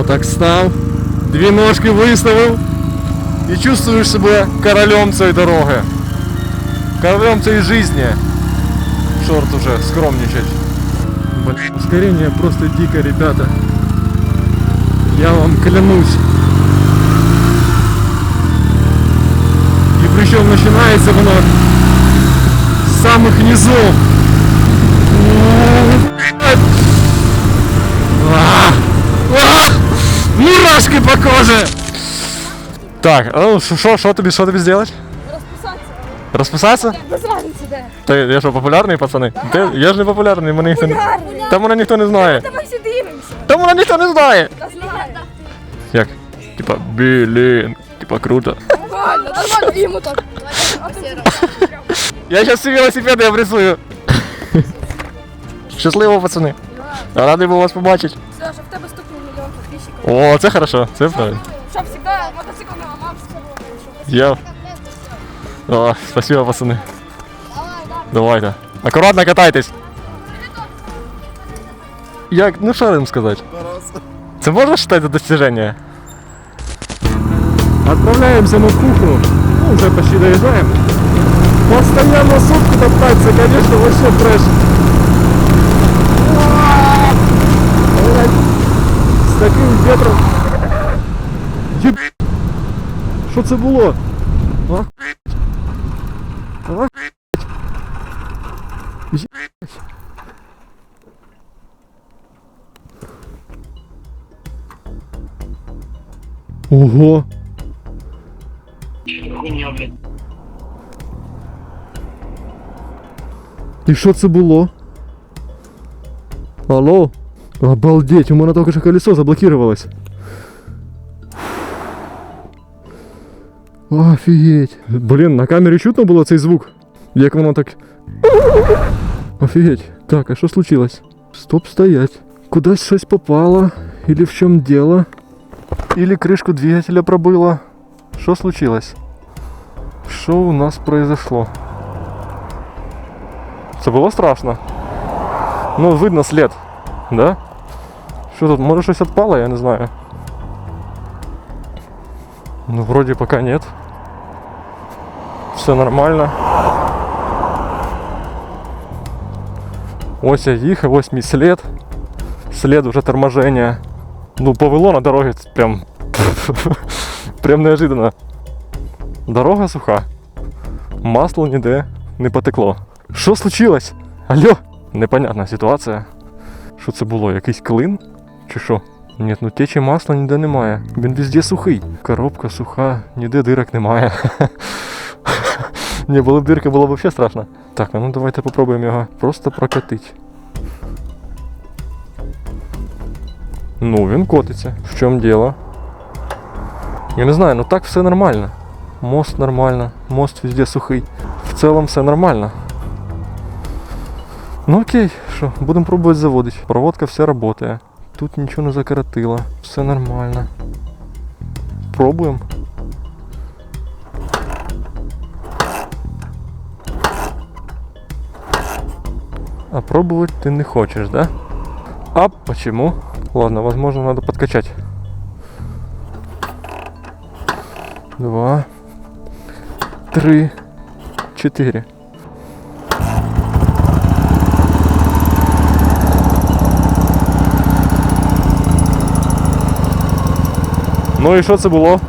Отак став, дві ножки виставив і чувствуєш себе королем цієї дороги. Королем цієї житті. Шорт уже скромничать. Блин, ускорение просто дико, ребята. Я вам клянусь. И причем начинается оно с самых низов. Мурашки по коже! Так, а ну що, що тобі, що тобі зробити? Розписатися. Розписатися? Без разниці де. Та я що, популярний, пацани? Ти, я ж не популярний, мене ніхто не... Популярний. Та мене ніхто не знає. Давай сюди дивимося. Та мене ніхто не знає. Та знаю. Як? Типа, блін, типа круто. Нормально, нормально, і йому так. Я сейчас себе велосипеди обрисую. Щасливо, пацани. Радий був вас побачити. О, це хорошо, це правильно. Щоб завжди мотоцикл не ламався. Я. О, спасибо, пацани. Давайте. Акуратно катайтесь. Як, ну що їм сказати? Це можна вважати достижение? Отправляемся на кухню. Ну, уже почти доезжаем. Постоянно сутку топтаться, конечно, вообще трэш. Блядь, З таким ветром. Єб... Що це було? Ах... Ах... Єбать. Ого! І що це було? Алло? Обалдеть, у мене тільки що колесо заблокировалось. Офігеть. Блін, на камері чутно було цей звук. Як воно так. Офігеть. Так, а що случилось? Стоп, стоять. Кудись щось попало. Или в чому дело? Или кришку двигателя пробило. Що случилось? Що у нас произошло? Це було страшно. Ну, видно слід, да? Що тут, може щось відпало, я не знаю. Ну, вроде пока нет. Все нормально. Ось я їхав, ось мій слід. Слід уже торможення. Ну, повело на дорогі це прям. прям неожиданно. Дорога суха. Масло ніде не потекло. Що случилось? Алло? Непонятна ситуація. Що це було? Якийсь клин? Чи що? Ні, ну течі масла ніде немає. Він везде сухий. Коробка суха, ніде дирок немає. Ні, були б дирки, було б взагалі страшно. Так, ну давайте попробуємо його просто прокатити. Ну, він котиться. В чому діло? Я не знаю, ну так все нормально. Мост нормально, мост везде сухий. В цілому все нормально. Ну окей, що, будемо пробувати заводити. Проводка все працює. Тут нічого не закоротило. Все нормально. Пробуємо. А пробовать ты не хочешь, да? А почему? Ладно, возможно, надо подкачать. Два, три, четыре. Ну і що це було?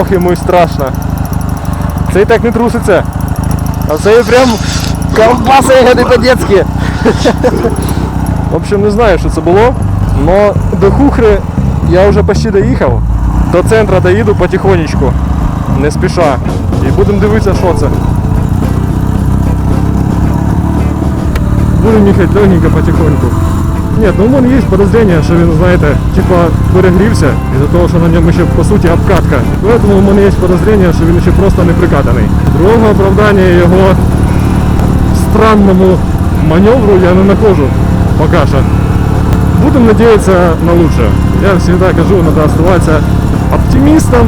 Ох, йому й страшно. Цей так не труситься. А цей прям ковбаса ягоди по-детськи. В общем, не знаю, що це було. Но до Хухри я вже почти доїхав. До центра доїду потихонечку. Не спіша. І будемо дивитися, що це. Будемо їхати легенько потихоньку. Ні, ну у мене є подозрення, що він, знаєте, типа перегрівся із-за того, що на ньому ще по суті обкатка. Тому у мене є подозрення, що він ще просто не прикатаний. Другого оправдання його странному маневру я не знаходжу поки що. Буду будем надеяться на лучшее. Я всегда кажу, надо оставаться оптимистом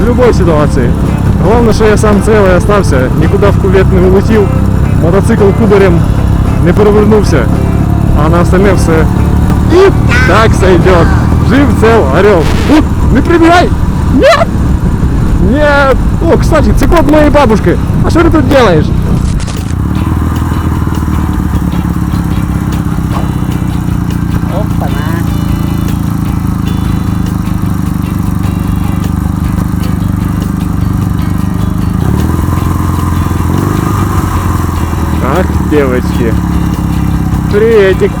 в любой ситуации. Головне, що я сам цілий остався, нікуди в кувет не улетів, мотоцикл кубарем не перевернувся, а на остальне все. І так сойдет. Жив цел, орел. Ух, не прибегай! Нет! Нет! О, кстати, це кот моей бабушки. А что ты тут делаешь? Девочки. Приветик.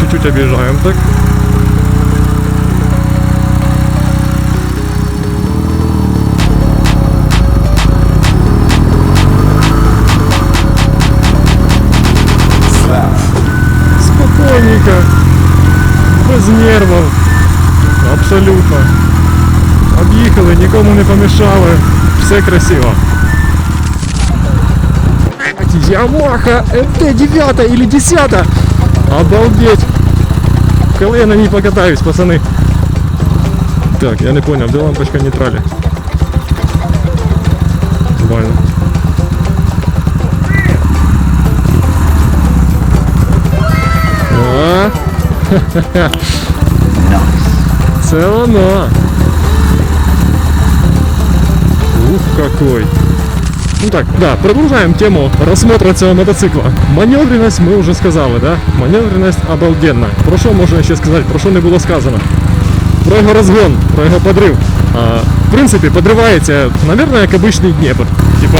Чуть-чуть объезжаем так. без нервів, абсолютно. Об'їхали, нікому не помішали, все красиво. Ямаха МТ-9 или 10 Обалдеть! Коли я на ній покатаюсь, пацани. Так, я не понял, де лампочка нейтралі? Нормально. О! Це воно. Ух, какой. Ну так, да, продолжаем тему рассмотра цього мотоцикла. Маневреність ми вже сказали, да? Маневреність обалденна. Про що можна ще сказати, про що не було сказано? Про його розгон, про його подрив. А, в принципі, подривається, наверное, як обичний Дніпр. Типа,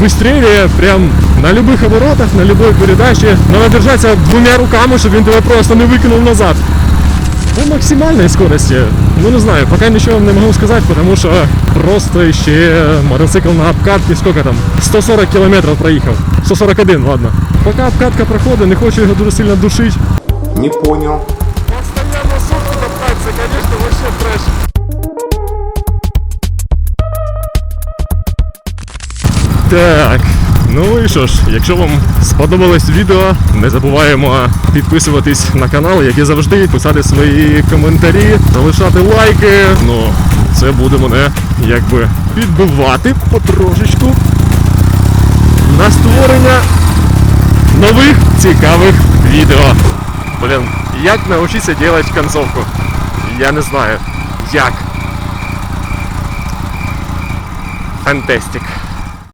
вистрілює прям на любых оборотах, на любой передачі. Надо держатися двома руками, щоб він тебе просто не викинув назад. По максимальной скорости, ну не знаю, пока ничего не могу сказать, потому что просто еще мотоцикл на обкатке, сколько там, 140 километров проехал, 141, ладно. Пока обкатка проходит, не хочу його дуже сильно душить. Не понял. Постоянно сутки топтаться, конечно, вообще трэш. Так, ну і що ж, якщо вам сподобалось відео, не забуваємо підписуватись на канал, як і завжди, писати свої коментарі, залишати лайки. Ну, це буде мене якби підбивати потрошечку на створення нових цікавих відео. Блін, як навчитися робити концовку? Я не знаю. Як. Фантастик.